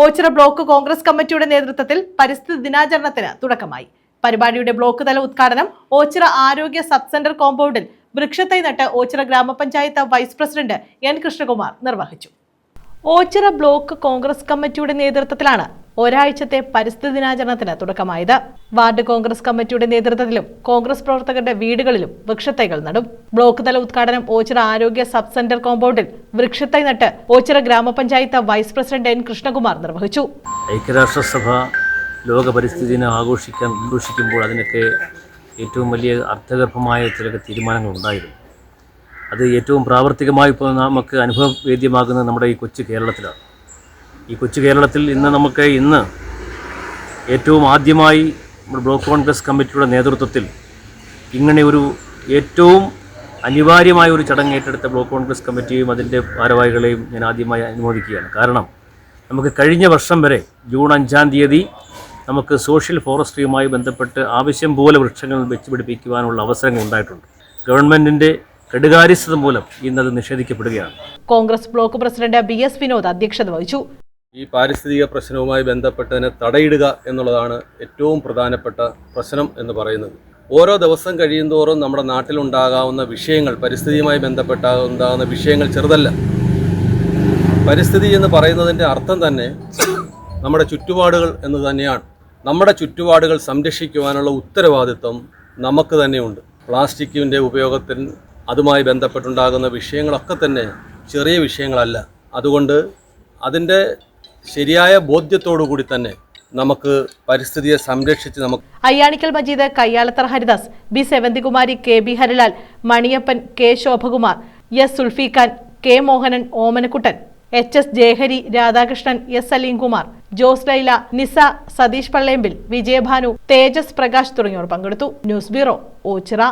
Ochira block Congress കമ്മിറ്റിയുടെ നേതൃത്വത്തിൽ പരിസ്ഥിതി ദിനാചരണത്തിന് തുടക്കമായി. പരിപാടിയുടെ ബ്ലോക്ക് തല ഉദ്ഘാടനം ഓച്ചിറ ആരോഗ്യ സബ് സെന്റർ കോമ്പൗണ്ടിൽ വൃക്ഷത്തൈ നട്ട് ഓച്ചിറ ഗ്രാമപഞ്ചായത്ത് വൈസ് പ്രസിഡന്റ് എൻ കൃഷ്ണകുമാർ നിർവഹിച്ചു. ഓച്ചിറ ബ്ലോക്ക് കോൺഗ്രസ് കമ്മിറ്റിയുടെ നേതൃത്വത്തിലാണ് ഒരാഴ്ചത്തെ പരിസ്ഥിതി ദിനാചരണത്തിന് തുടക്കമായത്. വാർഡ് കോൺഗ്രസ് കമ്മിറ്റിയുടെ നേതൃത്വത്തിലും കോൺഗ്രസ് പ്രവർത്തകരുടെ വീടുകളിലും വൃക്ഷത്തൈകൾ നടും. ബ്ലോക്ക് തല ഉദ്ഘാടനം ഓച്ചിറ ആരോഗ്യ സബ് സെന്റർ കോമ്പൗണ്ടിൽ വൃക്ഷത്തൈ നട്ട് ഓച്ചിറ ഗ്രാമപഞ്ചായത്ത് വൈസ് പ്രസിഡന്റ് എൻ കൃഷ്ണകുമാർ നിർവഹിച്ചു. ഐക്യരാഷ്ട്രസഭ ലോക പരിസ്ഥിതി ദിനം ആഘോഷിക്കാൻ ആഘോഷിക്കുമ്പോൾ അതിനൊക്കെ ഏറ്റവും വലിയ അർത്ഥഗർഭമായ ചില തീരുമാനങ്ങൾ ഉണ്ടായിരുന്നു. അത് ഏറ്റവും പ്രാവർത്തികമായി ഇപ്പോൾ നമുക്ക് അനുഭവവേദ്യമാകുന്നത് നമ്മുടെ ഈ കൊച്ചു കേരളത്തിലാണ്. ഈ കൊച്ചു കേരളത്തിൽ ഇന്ന് നമുക്ക് ഇന്ന് ഏറ്റവും ആദ്യമായി നമ്മുടെ ബ്ലോക്ക് കോൺഗ്രസ് കമ്മിറ്റിയുടെ നേതൃത്വത്തിൽ ഇങ്ങനെ ഒരു ഏറ്റവും അനിവാര്യമായ ഒരു ചടങ്ങ് ഏറ്റെടുത്ത ബ്ലോക്ക് കോൺഗ്രസ് കമ്മിറ്റിയും അതിന്റെ ഭാരവാഹികളെയും ഞാൻ ആദ്യമായി അനുമോദിക്കുകയാണ്. കാരണം നമുക്ക് കഴിഞ്ഞ വർഷം വരെ ജൂൺ അഞ്ചാം തീയതി നമുക്ക് സോഷ്യൽ ഫോറസ്ട്രിയുമായി ബന്ധപ്പെട്ട് ആവശ്യം പോലെ വൃക്ഷങ്ങൾ വെച്ച് പിടിപ്പിക്കുവാനുള്ള അവസരങ്ങൾ ഉണ്ടായിട്ടുണ്ട്. ഗവൺമെന്റിന്റെ കെടുകാര്യസ്ഥത മൂലം ഇന്നത് നിഷേധിക്കപ്പെടുകയാണ്. Congress block president B S Vinod അധ്യക്ഷത വഹിച്ചു. ഈ പാരിസ്ഥിതിക പ്രശ്നവുമായി ബന്ധപ്പെട്ടതിനെ തടയിടുക എന്നുള്ളതാണ് ഏറ്റവും പ്രധാനപ്പെട്ട പ്രശ്നം എന്ന് പറയുന്നത്. ഓരോ ദിവസം കഴിയുന്തോറും നമ്മുടെ നാട്ടിലുണ്ടാകാവുന്ന വിഷയങ്ങൾ പരിസ്ഥിതിയുമായി ബന്ധപ്പെട്ട ഉണ്ടാകുന്ന വിഷയങ്ങൾ ചെറുതല്ല. പരിസ്ഥിതി എന്ന് പറയുന്നതിന്റെ അർത്ഥം തന്നെ നമ്മുടെ ചുറ്റുപാടുകൾ എന്ന് തന്നെയാണ്. നമ്മുടെ ചുറ്റുപാടുകൾ സംരക്ഷിക്കുവാനുള്ള ഉത്തരവാദിത്വം നമുക്ക് തന്നെയുണ്ട്. പ്ലാസ്റ്റിക്കിന്റെ ഉപയോഗത്തിൽ അതുമായി ബന്ധപ്പെട്ടുണ്ടാകുന്ന വിഷയങ്ങളൊക്കെ തന്നെ ചെറിയ വിഷയങ്ങളല്ല. അതുകൊണ്ട് അതിന്റെ ശരിയായ ബോധ്യത്തോടു കൂടി തന്നെ നമുക്ക് പരിസ്ഥിതിയെ സംരക്ഷിച്ച് നമുക്ക് Ayyanikkal Majeed Kayyalathar Haridas B Sevanthikumari K B Harilal Maniyappan K Shobhakumar S Sulfikhan K Mohanan Omanakuttan H S Jayahari Radhakrishnan S Aleemkumar Jose Laila Nisa Satheesh Pallembil Vijayabhanu Thejas Prakash തുടങ്ങിയവർ പങ്കെടുത്തു. News bureau Ochira.